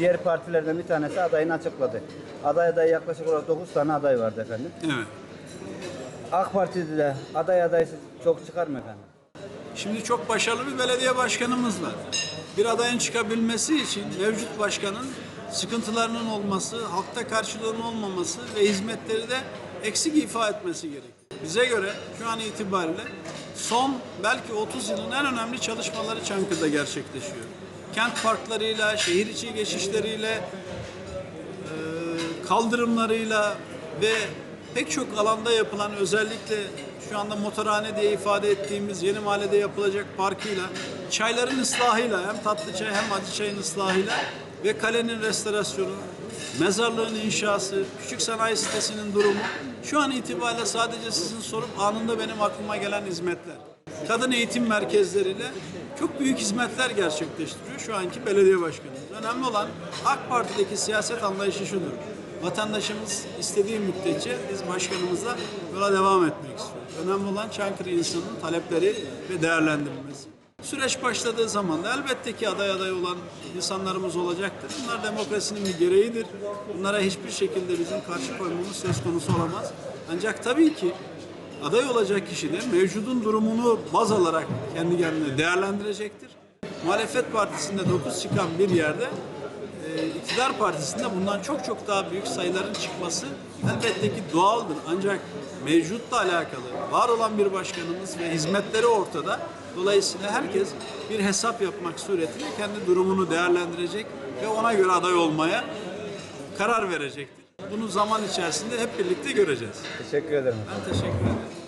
diğer partilerden bir tanesi adayını açıkladı. Aday adayı yaklaşık olarak 9 tane aday vardı efendim. Evet. AK Parti'de de aday adaysı çok çıkar mı efendim? Şimdi çok başarılı bir belediye başkanımız var. Bir adayın çıkabilmesi için mevcut başkanın sıkıntılarının olması, halkta karşılığının olmaması ve hizmetleri de eksik ifa etmesi gerekiyor. Bize göre şu an itibariyle son belki 30 yılın en önemli çalışmaları Çankırı'da gerçekleşiyor. Kent parklarıyla, şehir içi geçişleriyle, e, kaldırımlarıyla ve pek çok alanda yapılan özellikle şu anda motorhane diye ifade ettiğimiz yeni mahallede yapılacak parkıyla, çayların ıslahıyla hem tatlı çay hem acı çayın ıslahıyla ve kalenin restorasyonu, mezarlığın inşası, küçük sanayi sitesinin durumu şu an itibariyle sadece sizin sorup anında benim aklıma gelen hizmetler. Kadın eğitim merkezleriyle çok büyük hizmetler gerçekleştiriyor şu anki belediye başkanımız. Önemli olan AK Parti'deki siyaset anlayışı şudur. Vatandaşımız istediği müddetçe biz başkanımızla yola devam etmek istiyoruz. Önemli olan Çankırı insanının talepleri ve değerlendirilmesi. Süreç başladığı zaman da elbette ki aday aday olan insanlarımız olacaktır. Bunlar demokrasinin bir gereğidir. Bunlara hiçbir şekilde bizim karşı koymamız söz konusu olamaz. Ancak tabii ki aday olacak kişi de mevcudun durumunu baz alarak kendi kendine değerlendirecektir. Muhalefet partisinde 9 çıkan bir yerde e, iktidar partisinde bundan çok çok daha büyük sayıların çıkması elbette ki doğaldır. Ancak mevcutla alakalı var olan bir başkanımız ve hizmetleri ortada. Dolayısıyla herkes bir hesap yapmak suretiyle kendi durumunu değerlendirecek ve ona göre aday olmaya karar verecektir. Bunu zaman içerisinde hep birlikte göreceğiz. Teşekkür ederim. Ben teşekkür ederim.